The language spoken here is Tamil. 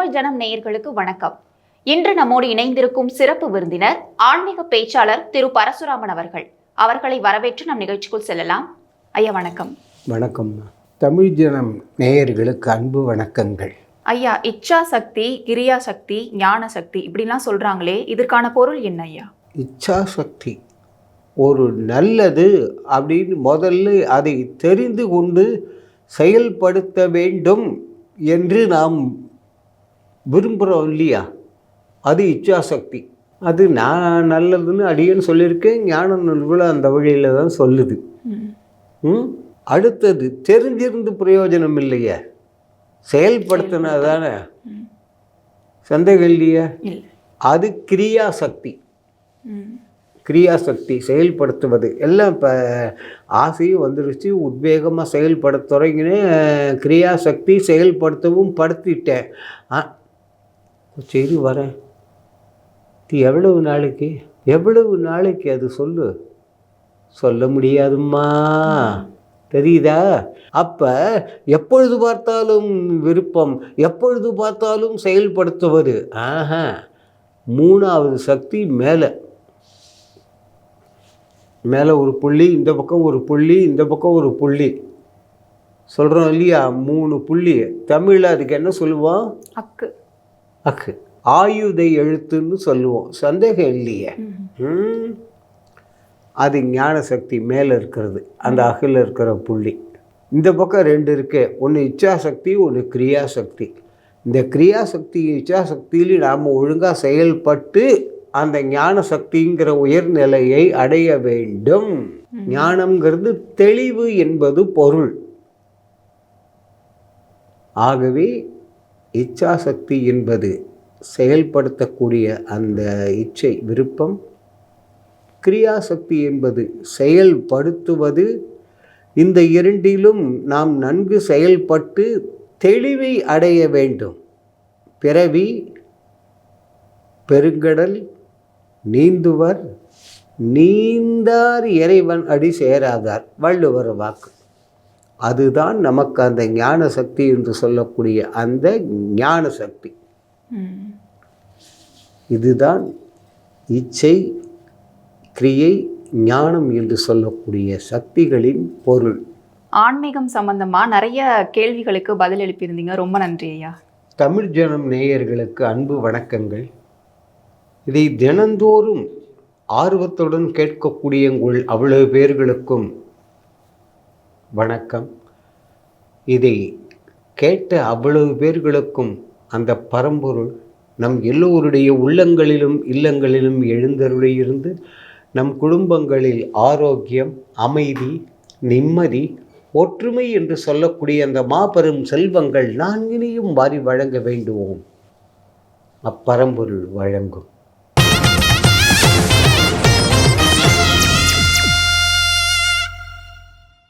தமிழ் ஜனம் நேயர்களுக்கு வணக்கம். இன்று நம்மோடு இணைந்திருக்கும் சிறப்பு விருந்தினர் ஆன்மீக பேச்சாளர் திரு பரசுராமன் அவர்கள். அவர்களை வரவேற்று நம் நிகழ்ச்சிக்குள் செல்லலாம். ஐயா வணக்கம். வணக்கம். தமிழ் ஜனம் நேயர்களுக்கு அன்பு வணக்கங்கள். ஐயா இச்சா சக்தி கிரியா சக்தி ஞான சக்தி இப்படிலாம் சொல்றாங்களே இதற்கான பொருள் என்ன ஐயா? இச்சா சக்தி ஒரு நல்லது அப்படின்னு முதல்ல அதை தெரிந்து கொண்டு செயல்படுத்த வேண்டும் என்று நாம் விரும்புகிறோம் இல்லையா? அது இச்சாசக்தி. அது நான் நல்லதுன்னு அடியேன்னு சொல்லியிருக்கேன் ஞான நூல்களும் அந்த வழியில் தான் சொல்லுது. ம். அடுத்தது தெரிஞ்சிருந்து பிரயோஜனம் இல்லையே. செயல்படுத்தினா தானே? சந்தேகம் இல்லையா? இல்லை. அது கிரியாசக்தி. கிரியாசக்தி செயல்படுத்துவது. எல்லாம் இப்போ ஆசையும் வந்துருச்சு உத்வேகமாக செயல்படுத்த தொடங்கினேன் கிரியாசக்தி செயல்படுத்தவும் படுத்திட்டேன். சரி வரேன். இது எவ்வளவு நாளைக்கு? எவ்வளவு நாளைக்கு அது சொல்லு? சொல்ல முடியாதும்மா. தெரியுதா? அப்போ எப்பொழுது பார்த்தாலும் விருப்பம் எப்பொழுது பார்த்தாலும் செயல்படுத்துவது? ஆஹா. மூணாவது சக்தி மேலே. மேலே ஒரு புள்ளி இந்த பக்கம் ஒரு புள்ளி இந்த பக்கம் ஒரு புள்ளி. சொல்கிறோம் இல்லையா? மூணு புள்ளி. தமிழில் அதுக்கு என்ன சொல்லுவோம்? அக்கு. அக்கு ஆயுத எழுத்துன்னு சொல்லுவோம். சந்தேகம் இல்லையே. அது ஞான சக்தி மேலே இருக்கிறது. அந்த அகில் இருக்கிற புள்ளி. இந்த பக்கம் ரெண்டு இருக்கு. ஒன்று இச்சாசக்தி ஒன்று கிரியாசக்தி. இந்த கிரியாசக்தி இச்சாசக்தியில நாம் ஒழுங்காக செயல்பட்டு அந்த ஞான சக்திங்கிற உயர்நிலையை அடைய வேண்டும். ஞானம்ங்கிறது தெளிவு என்பது பொருள். ஆகவே இச்சாசக்தி என்பது செயல்படுத்தக்கூடிய அந்த இச்சை விருப்பம். கிரியாசக்தி என்பது செயல்படுத்துவது. இந்த இரண்டிலும் நாம் நன்கு செயல்பட்டு தெளிவை அடைய வேண்டும். பிறவி பெருங்கடல் நீந்துவர் நீந்தார் இறைவன் அடி சேராதார். வள்ளுவர் வாக்கு. அதுதான் நமக்கு அந்த ஞான சக்தி என்று சொல்லக்கூடிய அந்த ஞான சக்தி. இதுதான் இச்சை கிரியை ஞானம் என்று சொல்லக்கூடிய சக்திகளின் பொருள். ஆன்மீகம் சம்பந்தமா நிறைய கேள்விகளுக்கு பதில் எழுப்பியிருந்தீங்க. ரொம்ப நன்றி ஐயா. தமிழ் ஜனம் நேயர்களுக்கு அன்பு வணக்கங்கள். இதை தினந்தோறும் ஆர்வத்துடன் கேட்கக்கூடிய உங்கள் அவ்வளவு பேர்களுக்கும் வணக்கம். இதை கேட்ட அவ்வளவு பேர்களுக்கும் அந்த பரம்பொருள் நம் எல்லோருடைய உள்ளங்களிலும் இல்லங்களிலும் எழுந்தருளியிருந்து நம் குடும்பங்களில் ஆரோக்கியம் அமைதி நிம்மதி ஒற்றுமை என்று சொல்லக்கூடிய அந்த மாபெரும் செல்வங்கள் நான்கினையும் வாரி வழங்க வேண்டுவோம். அப்பரம்பொருள் வழங்கும்.